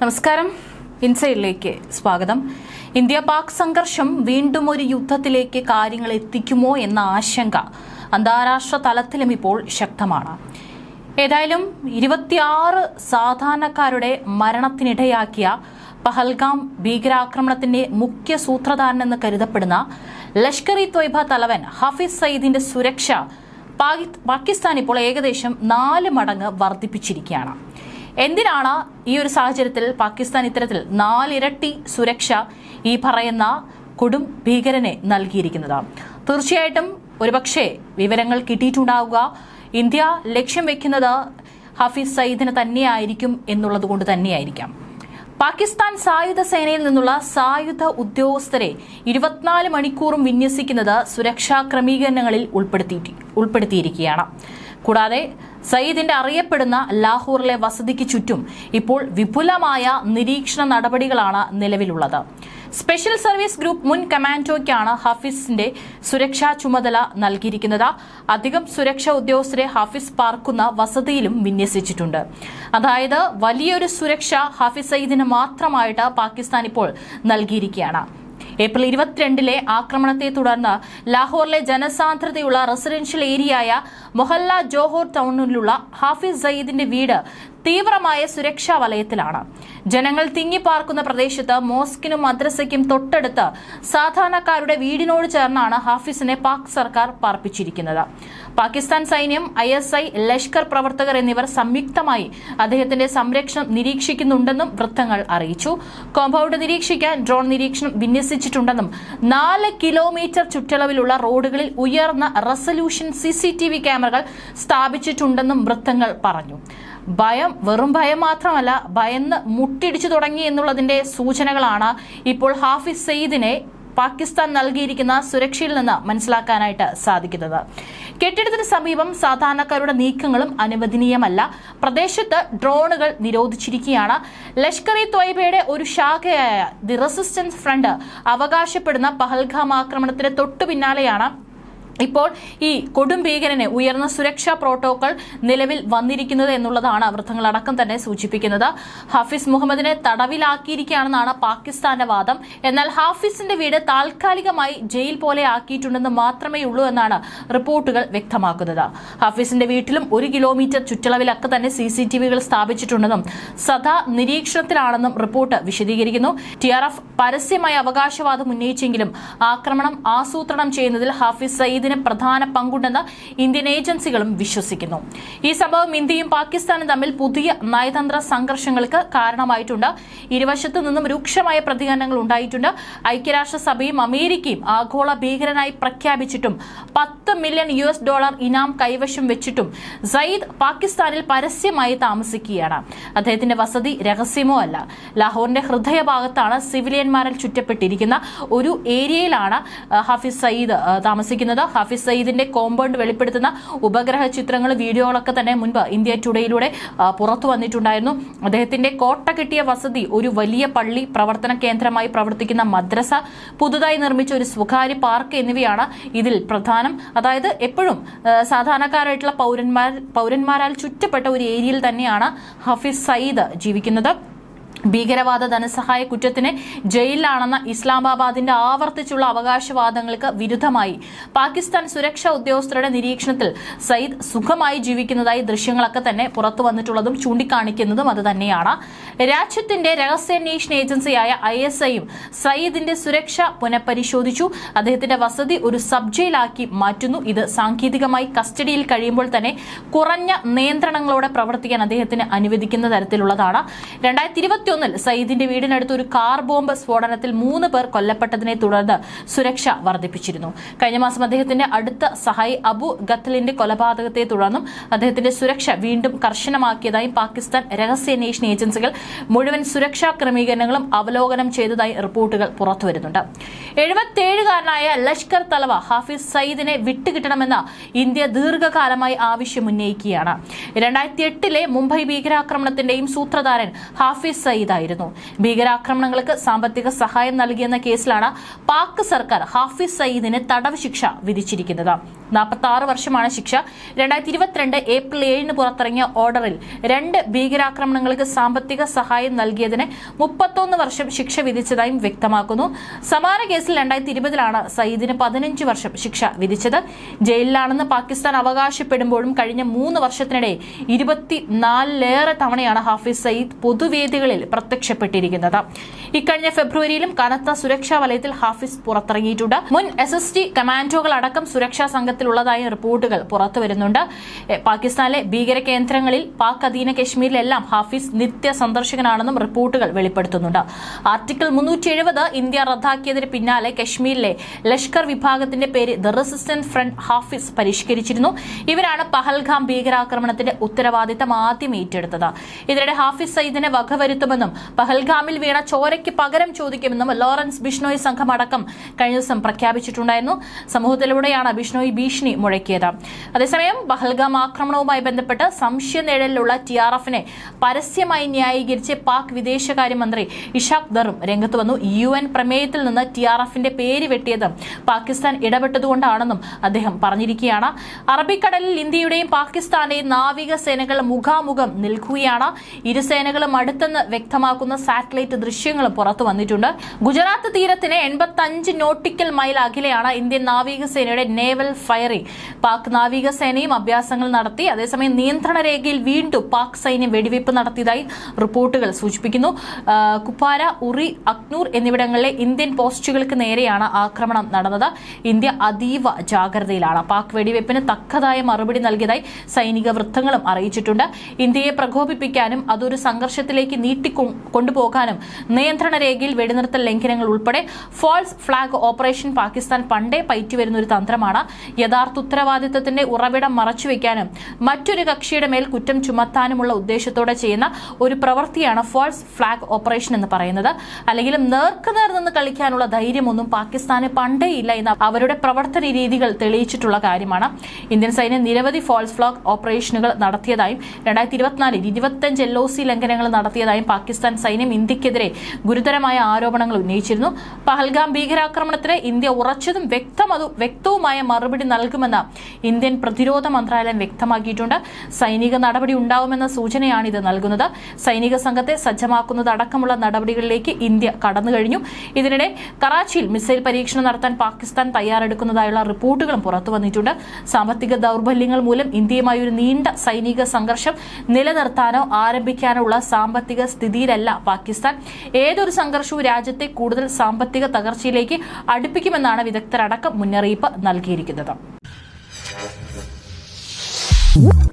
നമസ്കാരം. ഇൻസൈഡിലേക്ക് സ്വാഗതം. ഇന്ത്യ പാക് സംഘർഷം വീണ്ടും ഒരു യുദ്ധത്തിലേക്ക് കാര്യങ്ങൾ എത്തിക്കുമോ എന്ന ആശങ്ക അന്താരാഷ്ട്ര തലത്തിലും ഇപ്പോൾ ശക്തമാണ്. ഏതായാലും ഇരുപത്തിയാറ് സാധാരണക്കാരുടെ മരണത്തിനിടയാക്കിയ പഹൽഗാം ഭീകരാക്രമണത്തിന്റെ മുഖ്യ സൂത്രധാരനെന്ന് കരുതപ്പെടുന്ന ലഷ്കർ ഇ ത്വയ്ബ തലവൻ ഹഫീസ് സയ്യിദിന്റെ സുരക്ഷ പാകിസ്ഥാൻ ഇപ്പോൾ ഏകദേശം നാല് മടങ്ങ് വർദ്ധിപ്പിച്ചിരിക്കുകയാണ്. എന്തിനാണ് ഈ ഒരു സാഹചര്യത്തിൽ പാകിസ്ഥാൻ ഇത്തരത്തിൽ നാലിരട്ടി സുരക്ഷ ഈ പറയുന്ന കൊടും ഭീകരനെ നൽകിയിരിക്കുന്നതാണ്. തീർച്ചയായിട്ടും ഒരുപക്ഷെ വിവരങ്ങൾ കിട്ടിയിട്ടുണ്ടാവുക. ഇന്ത്യ ലക്ഷ്യം വെക്കുന്നത് ഹഫീസ് സയ്യിദിനെ തന്നെയായിരിക്കും എന്നുള്ളത് കൊണ്ട് തന്നെയായിരിക്കാം. പാകിസ്ഥാൻ സായുധ സേനയിൽ നിന്നുള്ള സായുധ ഉദ്യോഗസ്ഥരെ ഇരുപത്തിനാല് മണിക്കൂറും വിന്യസിക്കുന്നത് സുരക്ഷാ ക്രമീകരണങ്ങളിൽ ഉൾപ്പെടുത്തി ഉൾപ്പെടുത്തിയിരിക്കുകയാണ്. കൂടാതെ സയ്യിദിന്റെ അറിയപ്പെടുന്ന ലാഹോറിലെ വസതിക്ക് ചുറ്റും ഇപ്പോൾ വിപുലമായ നിരീക്ഷണ നടപടികളാണ് നിലവിലുള്ളത്. സ്പെഷ്യൽ സർവീസ് ഗ്രൂപ്പ് മുൻ കമാൻഡോയ്ക്കാണ് ഹഫീസിന്റെ സുരക്ഷാ ചുമതല നൽകിയിരിക്കുന്നത്. അധികം സുരക്ഷാ ഉദ്യോഗസ്ഥരെ ഹഫീസ് പാർക്കുന്ന വസതിയിലും വിന്യസിച്ചിട്ടുണ്ട്. അതായത് വലിയൊരു സുരക്ഷ ഹഫീസ് സയ്യിദിന് മാത്രമായിട്ട് പാകിസ്ഥാൻ ഇപ്പോൾ നൽകിയിരിക്കുകയാണ്. ഏപ്രിൽ ഇരുപത്തിരണ്ടിലെ ആക്രമണത്തെ തുടർന്ന് ലാഹോറിലെ ജനസാന്ദ്രതയുള്ള റെസിഡൻഷ്യൽ ഏരിയയായ മൊഹല്ല ജോഹോർ ടൗണിലുള്ള ഹാഫിസ് സയ്യിദിന്റെ വീട് തീവ്രമായ സുരക്ഷാ വലയത്തിലാണ്. ജനങ്ങൾ തിങ്ങിപ്പാർക്കുന്ന പ്രദേശത്ത് മോസ്കിനും മദ്രസയ്ക്കും തൊട്ടടുത്ത് സാധാരണക്കാരുടെ വീടിനോട് ചേർന്നാണ് ഹാഫിസിനെ പാക് സർക്കാർ പാർപ്പിച്ചിരിക്കുന്നത്. പാകിസ്ഥാൻ സൈന്യം ഐ എസ് ഐ ലഷ്കർ പ്രവർത്തകർ എന്നിവർ സംയുക്തമായി അദ്ദേഹത്തിന്റെ സംരക്ഷണം നിരീക്ഷിക്കുന്നുണ്ടെന്നും വൃത്തങ്ങൾ അറിയിച്ചു. കോമ്പൗണ്ട് നിരീക്ഷിക്കാൻ ഡ്രോൺ നിരീക്ഷണം വിന്യസിച്ചിട്ടുണ്ടെന്നും നാല് കിലോമീറ്റർ ചുറ്റളവിലുള്ള റോഡുകളിൽ ഉയർന്ന resolution C C T V ക്യാമറകൾ സ്ഥാപിച്ചിട്ടുണ്ടെന്നും വൃത്തങ്ങൾ പറഞ്ഞു. ഭയം വെറും ഭയം മാത്രമല്ല ഭയന്ന് മുട്ടിടിച്ചു തുടങ്ങി എന്നുള്ളതിന്റെ സൂചനകളാണ് ഇപ്പോൾ ഹാഫിസ് സയ്യിദിനെ പാകിസ്ഥാൻ നൽകിയിരിക്കുന്ന സുരക്ഷയിൽ നിന്ന് മനസ്സിലാക്കാനായിട്ട് സാധിക്കുന്നത്. കെട്ടിടത്തിന് സമീപം സാധാരണക്കാരുടെ നീക്കങ്ങളും അനുവദനീയമല്ല. പ്രദേശത്ത് ഡ്രോണുകൾ നിരോധിച്ചിരിക്കുകയാണ്. ലഷ്കർ ഇ ത്വയ്ബയുടെ ഒരു ശാഖയായ ദി റെസിസ്റ്റൻസ് ഫ്രണ്ട് അവകാശപ്പെടുന്ന പഹൽഗാം ആക്രമണത്തിന് തൊട്ടു പിന്നാലെയാണ് ഇപ്പോൾ ഈ കൊടും ഭീകരന് ഉയർന്ന സുരക്ഷാ പ്രോട്ടോകോൾ നിലവിൽ വന്നിരിക്കുന്നത് എന്നുള്ളതാണ് വൃത്തങ്ങളടക്കം തന്നെ സൂചിപ്പിക്കുന്നത്. ഹാഫിസ് മുഹമ്മദിനെ തടവിലാക്കിയിരിക്കുകയാണെന്നാണ് പാകിസ്ഥാന്റെ വാദം. എന്നാൽ ഹാഫിസിന്റെ വീട് താൽക്കാലികമായി ജയിൽ പോലെ ആക്കിയിട്ടുണ്ടെന്ന് മാത്രമേ ഉള്ളൂ എന്നാണ് റിപ്പോർട്ടുകൾ വ്യക്തമാക്കുന്നത്. ഹാഫിസിന്റെ വീട്ടിലും ഒരു കിലോമീറ്റർ ചുറ്റളവിലൊക്കെ തന്നെ സി സി ടി വികൾ സ്ഥാപിച്ചിട്ടുണ്ടെന്നും സദാ നിരീക്ഷണത്തിലാണെന്നും റിപ്പോർട്ട് വിശദീകരിക്കുന്നു. ടി ആർ എഫ് പരസ്യമായ അവകാശവാദം ഉന്നയിച്ചെങ്കിലും ആക്രമണം ആസൂത്രണം ചെയ്യുന്നതിൽ ഹാഫിസ് സയ്യിദിന് പ്രധാന പങ്കുണ്ടെന്ന് ഇന്ത്യൻ ഏജൻസികളും വിശ്വസിക്കുന്നു. ഈ സംഭവം ഇന്ത്യയും പാകിസ്ഥാനും തമ്മിൽ പുതിയ നയതന്ത്ര സംഘർഷങ്ങൾക്ക് കാരണമായിട്ടുണ്ട്. ഇരുവശത്തു നിന്നും രൂക്ഷമായ പ്രതികരണങ്ങൾ ഉണ്ടായിട്ടുണ്ട്. ഐക്യരാഷ്ട്രസഭയും അമേരിക്കയും ആഗോള ഭീകരനായി പ്രഖ്യാപിച്ചിട്ടും പത്ത് മില്യൺ യു എസ് ഡോളർ ഇനാം കൈവശം വെച്ചിട്ടും സയ്യിദ് പാകിസ്ഥാനിൽ പരസ്യമായി താമസിക്കുകയാണ്. അദ്ദേഹത്തിന്റെ വസതി രഹസ്യമോ അല്ല. ലാഹോറിന്റെ ഹൃദയഭാഗത്താണ് സിവിലിയന്മാരിൽ ചുറ്റപ്പെട്ടിരിക്കുന്ന ഒരു ഏരിയയിലാണ് ഹാഫിസ് സയ്യിദ് താമസിക്കുന്നത്. ഹാഫിസ് സയ്യിദിന്റെ കോമ്പൗണ്ട് വെളിപ്പെടുത്തുന്ന ഉപഗ്രഹ ചിത്രങ്ങൾ വീഡിയോകളൊക്കെ തന്നെ മുൻപ് ഇന്ത്യ ടുഡേയിലൂടെ പുറത്തു വന്നിട്ടുണ്ടായിരുന്നു. അദ്ദേഹത്തിന്റെ കോട്ട കിട്ടിയ വസതി ഒരു വലിയ പള്ളി പ്രവർത്തന കേന്ദ്രമായി പ്രവർത്തിക്കുന്ന മദ്രസ പുതുതായി നിർമ്മിച്ച ഒരു സ്വകാര്യ പാർക്ക് എന്നിവയാണ് ഇതിൽ പ്രധാനം. അതായത് എപ്പോഴും സാധാരണക്കാരായിട്ടുള്ള പൗരന്മാർ പൗരന്മാരാൽ ചുറ്റപ്പെട്ട ഒരു ഏരിയയിൽ തന്നെയാണ് ഹഫീസ് സയ്യിദ് ജീവിക്കുന്നത്. ഭീകരവാദ ധനസഹായ കുറ്റത്തിന് ജയിലിലാണെന്ന ഇസ്ലാമാബാദിന്റെ ആവർത്തിച്ചുള്ള അവകാശവാദങ്ങൾക്ക് വിരുദ്ധമായി. പാകിസ്ഥാൻ സുരക്ഷാ ഉദ്യോഗസ്ഥരുടെ നിരീക്ഷണത്തിൽ സയ്യിദ് സുഖമായി ജീവിക്കുന്നതായി ദൃശ്യങ്ങളൊക്കെ തന്നെ പുറത്തു വന്നിട്ടുള്ളതും ചൂണ്ടിക്കാണിക്കുന്നതും അത് തന്നെയാണ്. രാജ്യത്തിന്റെ രഹസ്യാന്വേഷണ ഏജൻസിയായ ഐ എസ് ഐയും സയ്യിദിന്റെ സുരക്ഷ പുനഃപരിശോധിച്ചു. അദ്ദേഹത്തിന്റെ വസതി ഒരു സബ് ജയിലാക്കി മാറ്റുന്നു. ഇത് സാങ്കേതികമായി കസ്റ്റഡിയിൽ കഴിയുമ്പോൾ തന്നെ കുറഞ്ഞ നിയന്ത്രണങ്ങളോടെ പ്രവർത്തിക്കാൻ അദ്ദേഹത്തിന് അനുവദിക്കുന്ന തരത്തിലുള്ളതാണ്. രണ്ടായിരത്തി ഇരുപത്തിയൊന്നിൽ സയ്യിദിന്റെ വീടിനടുത്ത് ഒരു കാർ ബോംബ് സ്ഫോടനത്തിൽ മൂന്ന് പേർ കൊല്ലപ്പെട്ടതിനെ തുടർന്ന് സുരക്ഷ വർദ്ധിപ്പിച്ചിരുന്നു. കഴിഞ്ഞ മാസം അദ്ദേഹത്തിന്റെ അടുത്ത സഹായി അബു ഗത്തലിന്റെ കൊലപാതകത്തെ തുടർന്നും അദ്ദേഹത്തിന്റെ സുരക്ഷ വീണ്ടും കർശനമാക്കിയതായും പാകിസ്ഥാൻ രഹസ്യാന്വേഷണ ഏജൻസികൾ മുഴുവൻ സുരക്ഷാ ക്രമീകരണങ്ങളും അവലോകനം ചെയ്തതായി റിപ്പോർട്ടുകൾ പുറത്തുവരുന്നുണ്ട്. എഴുപത്തിയേഴുകാരനായ ലഷ്കർ തലവ ഹാഫിസ് സയ്യിദിനെ വിട്ടുകിട്ടണമെന്ന ഇന്ത്യ ദീർഘകാലമായി ആവശ്യമുന്നയിക്കുകയാണ്. രണ്ടായിരത്തി എട്ടിലെ മുംബൈ ഭീകരാക്രമണത്തിന്റെയും സൂത്രധാരൻ ഹാഫിസ് സയ്യിദ് ആയിരുന്നു ഭീകരാക്രമണങ്ങൾക്ക് സാമ്പത്തിക സഹായം നൽകിയെന്ന കേസിലാണ് പാക് സർക്കാർ ഹാഫിസ് സയ്യിദിന് തടവ് ശിക്ഷ വിധിച്ചിരിക്കുന്നത്. നാൽപ്പത്തി ആറ് വർഷമാണ് ശിക്ഷ. രണ്ടായിരത്തി ഇരുപത്തിരണ്ട് ഏപ്രിൽ ഏഴിന് പുറത്തിറങ്ങിയ ഓർഡറിൽ രണ്ട് ഭീകരാക്രമണങ്ങൾക്ക് സാമ്പത്തിക സഹായം നൽകിയതിന് മുപ്പത്തൊന്ന് വർഷം ശിക്ഷ വിധിച്ചതായും വ്യക്തമാക്കുന്നു. സമാന കേസിൽ രണ്ടായിരത്തി ഇരുപതിലാണ് സയ്യിദിന് പതിനഞ്ച് വർഷം ശിക്ഷ വിധിച്ചത്. ജയിലിലാണെന്ന് പാകിസ്ഥാൻ അവകാശപ്പെടുമ്പോഴും കഴിഞ്ഞ മൂന്ന് വർഷത്തിനിടെ ഇരുപത്തിനാലിലേറെ തവണയാണ് ഹാഫിസ് സയ്യിദ് പൊതുവേദികളിൽ പ്രത്യക്ഷപ്പെട്ടിരിക്കുന്നത്. ഇക്കഴിഞ്ഞ ഫെബ്രുവരിയിലും കനത്ത സുരക്ഷാ വലയത്തിൽ ഹാഫിസ് പുറത്തിറങ്ങിയിട്ടുണ്ട്. മുൻ എസ് എസ് ടി കമാൻഡോകളടക്കം സുരക്ഷാ സുരക്ഷാ സംഘത്തിലുള്ളതായ റിപ്പോർട്ടുകൾ പുറത്തുവരുന്നുണ്ട് വരുന്നുണ്ട്. പാകിസ്ഥാനിലെ ഭീകര കേന്ദ്രങ്ങളിൽ പാക് അധീന കശ്മീരിലെല്ലാം ഹാഫിസ് നിത്യ സന്ദർശകനാണെന്നും റിപ്പോർട്ടുകൾ വെളിപ്പെടുത്തുന്നുണ്ട്. ആർട്ടിക്കിൾ മുന്നൂറ്റി എഴുപത് ഇന്ത്യ റദ്ദാക്കിയതിന് പിന്നാലെ കശ്മീരിലെ ലഷ്കർ വിഭാഗത്തിന്റെ പേര് ദ റെസിസ്റ്റന്റ് ഫ്രണ്ട് ഹാഫിസ് പരിഷ്കരിച്ചിരുന്നു. ഇവരാണ് പഹൽഗാം ഭീകരാക്രമണത്തിന്റെ ഉത്തരവാദിത്തം ആദ്യം ഏറ്റെടുത്തത്. ഇതിനിടെ ഹാഫിസ് സയ്യിദിനെ വകവരുത്തുമെന്നും പഹൽഗാമിൽ വീണ ചോരയ്ക്ക് പകരം ചോദിക്കുമെന്നും ലോറൻസ് ബിഷ്ണോയ് സംഘമടക്കം കഴിഞ്ഞ ദിവസം പ്രഖ്യാപിച്ചിട്ടുണ്ടായിരുന്നു. സമൂഹത്തിലൂടെയാണ് ബിഷ്ണോയ് ഭീഷണി മുഴക്കിയത്. അതേസമയം പഹൽഗാം ആക്രമണവുമായി ബന്ധപ്പെട്ട് സംശയനിഴലിലുള്ള ടി ആർ എഫിനെ പരസ്യമായി ന്യായീകരിച്ച് പാക് വിദേശകാര്യമന്ത്രി ഇഷാഖ് ദറും രംഗത്ത് വന്നു. യു എൻ പ്രമേയത്തിൽ നിന്ന് ടി ആർ എഫിന്റെ പേര് വെട്ടിയത് പാകിസ്ഥാൻ ഇടപെട്ടതുകൊണ്ടാണെന്നും അദ്ദേഹം പറഞ്ഞിരിക്കുകയാണ്. അറബിക്കടലിൽ ഇന്ത്യയുടെയും പാകിസ്ഥാന്റെയും നാവികസേനകൾ മുഖാമുഖം നിൽക്കുകയാണ്. ഇരുസേനകളും അടുത്തെന്ന് വ്യക്തമാക്കുന്ന സാറ്റലൈറ്റ് ദൃശ്യങ്ങളും പുറത്തു വന്നിട്ടുണ്ട്. ഗുജറാത്ത് തീരത്തിന് എൺപത്തി നോട്ടിക്കൽ മൈൽ അകലെയാണ് ഇന്ത്യൻ നാവികസേനയുടെ നേവൽ ഫയറിംഗ്. പാക് നാവികസേനയും അഭ്യാസങ്ങൾ നടത്തി അതേസമയം നിയന്ത്രണ രേഖയിൽ വീണ്ടും പാക് സൈന്യം വെടിവയ്പ് നടത്തിയതായി റിപ്പോർട്ടുകൾ സൂചിപ്പിക്കുന്നു. കുപ്പാര ഉറി അക്നൂർ എന്നിവിടങ്ങളിലെ ഇന്ത്യൻ പോസ്റ്റുകൾക്ക് നേരെയാണ് ആക്രമണം നടന്നത്. ഇന്ത്യ അതീവ ജാഗ്രതയിലാണ്. പാക് വെടിവയ്പ്പിന് തക്കതായ മറുപടി നൽകിയതായി സൈനിക വൃത്തങ്ങളും അറിയിച്ചിട്ടുണ്ട്. ഇന്ത്യയെ പ്രകോപിപ്പിക്കാനും അതൊരു സംഘർഷത്തിലേക്ക് നീട്ടിക്കൊണ്ടുപോകാനും കൊണ്ടുപോകാനും നിയന്ത്രണ രേഖയിൽ വെടിനിർത്തൽ ലംഘനങ്ങൾ ഉൾപ്പെടെ ഫോൾസ് ഫ്ളാഗ് ഓപ്പറേഷൻ പാകിസ്ഥാൻ പണ്ടേ പയറ്റിവരുന്ന ഒരു തന്ത്രമാണ്. യഥാർത്ഥ ഉത്തരവാദിത്തത്തിന്റെ ഉറവിടം മറച്ചുവെക്കാനും മറ്റൊരു കക്ഷിയുടെ മേൽ കുറ്റം ചുമത്താനുമുള്ള ഉദ്ദേശത്തോടെ ചെയ്യുന്ന ഒരു പ്രവൃത്തിയാണ് ഫോൾസ് ഫ്ളാഗ് ഓപ്പറേഷൻ എന്ന് പറയുന്നത്. അല്ലെങ്കിൽ നേർക്കുനേർ നിന്ന് കളിക്കാനുള്ള ധൈര്യമൊന്നും പാകിസ്ഥാന് പണ്ടേ ഇല്ല എന്ന അവരുടെ പ്രവർത്തന രീതികൾ തെളിയിച്ചിട്ടുള്ള കാര്യമാണ്. ഇന്ത്യൻ സൈന്യം നിരവധി ഫോൾസ് ഫ്ലാഗ് ഓപ്പറേഷനുകൾ നടത്തിയതായും രണ്ടായിരത്തി ഇരുപത്തിനാലിൽ ഇരുപത്തഞ്ച് എൽ ഒ സി ലംഘനങ്ങൾ നടത്തിയതായും പാകിസ്ഥാൻ സൈന്യം ഇന്ത്യക്കെതിരെ ഗുരുതരമായ ആരോപണങ്ങൾ ഉന്നയിച്ചിരുന്നു. പഹൽഗാം ഭീകരാക്രമണത്തിന് ഇന്ത്യ ഉറച്ചതും വ്യക്തമതും വ്യക്തവുമായ മറുപടി നൽകുമെന്ന് ഇന്ത്യൻ പ്രതിരോധ മന്ത്രാലയം വ്യക്തമാക്കിയിട്ടുണ്ട്. സൈനിക നടപടി ഉണ്ടാവുമെന്ന സൂചനയാണ് ഇത് നൽകുന്നത്. സൈനിക സംഘത്തെ സജ്ജമാക്കുന്നതടക്കമുള്ള നടപടികളിലേക്ക് ഇന്ത്യ കടന്നു കഴിഞ്ഞു. ഇതിനിടെ കറാച്ചിയിൽ മിസൈൽ പരീക്ഷണം നടത്താൻ പാകിസ്ഥാൻ തയ്യാറെടുക്കുന്നതായുള്ള റിപ്പോർട്ടുകളും പുറത്തു വന്നിട്ടുണ്ട്. സാമ്പത്തിക ദൗർബല്യങ്ങൾ മൂലം ഇന്ത്യയുമായി ഒരു നീണ്ട സൈനിക സംഘർഷം നിലനിർത്താനോ ആരംഭിക്കാനോ ഉള്ള സാമ്പത്തിക സ്ഥിതിയിലല്ല പാകിസ്ഥാൻ. ഏതൊരു സംഘർഷവും രാജ്യത്തെ കൂടുതൽ സാമ്പത്തിക തകർച്ചയിലേക്ക് അടുപ്പിക്കുമെന്നാണ് വിദഗ്ധരടക്കം മുന്നറിയിപ്പ് നൽകിയിരിക്കുന്നത്. Woo!